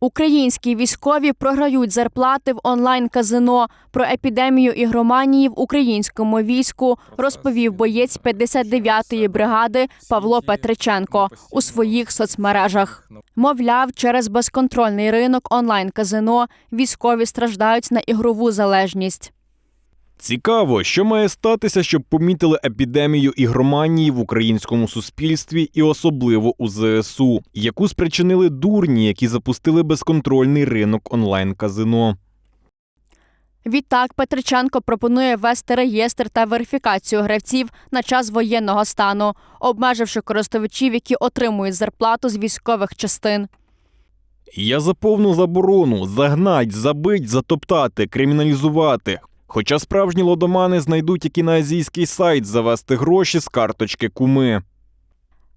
Українські військові програють зарплати в онлайн-казино. Про епідемію ігроманії в українському війську розповів боєць 59-ї бригади Павло Петриченко у своїх соцмережах. Мовляв, через безконтрольний ринок онлайн-казино військові страждають на ігрову залежність. Цікаво, що має статися, щоб помітили епідемію ігроманії в українському суспільстві і особливо у ЗСУ, яку спричинили дурні, які запустили безконтрольний ринок онлайн-казино. Відтак Петриченко пропонує ввести реєстр та верифікацію гравців на час воєнного стану, обмеживши користувачів, які отримують зарплату з військових частин. Я за повну заборону загнать, забить, затоптати, криміналізувати. Хоча справжні лодомани знайдуть, які на азійський сайт завести гроші з карточки куми.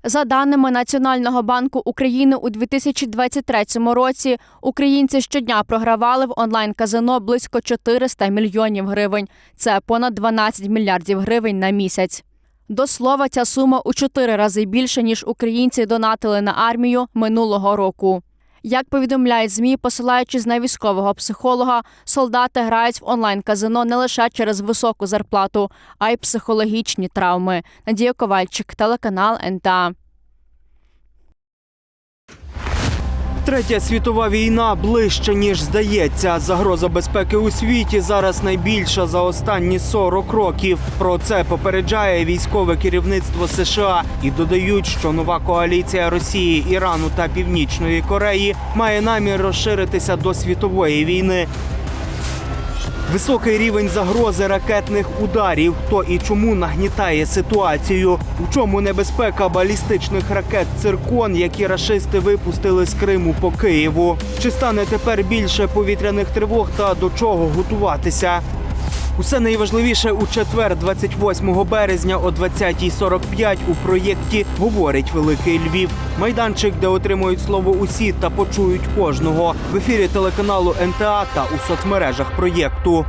За даними Національного банку України, у 2023 році українці щодня програвали в онлайн-казино близько 400 мільйонів гривень. Це понад 12 мільярдів гривень на місяць. До слова, ця сума у чотири рази більше, ніж українці донатили на армію минулого року. Як повідомляють ЗМІ, посилаючись на військового психолога, солдати грають в онлайн-казино не лише через високу зарплату, а й психологічні травми. Надія Ковальчик, телеканал НТА. Третя світова війна ближче ніж здається. Загроза безпеки у світі зараз найбільша за останні 40 років. Про це попереджає військове керівництво США і додають, що нова коаліція Росії, Ірану та Північної Кореї має намір розширитися до світової війни. Високий рівень загрози ракетних ударів. Хто і чому нагнітає ситуацію? У чому небезпека балістичних ракет циркон, які рашисти випустили з Криму по Києву? Чи стане тепер більше повітряних тривог та до чого готуватися? Усе найважливіше у четвер, 28 березня о 20.45 у проєкті говорить Великий Львів. Майданчик, де отримують слово усі та почують кожного в ефірі телеканалу НТА та у соцмережах проєкту.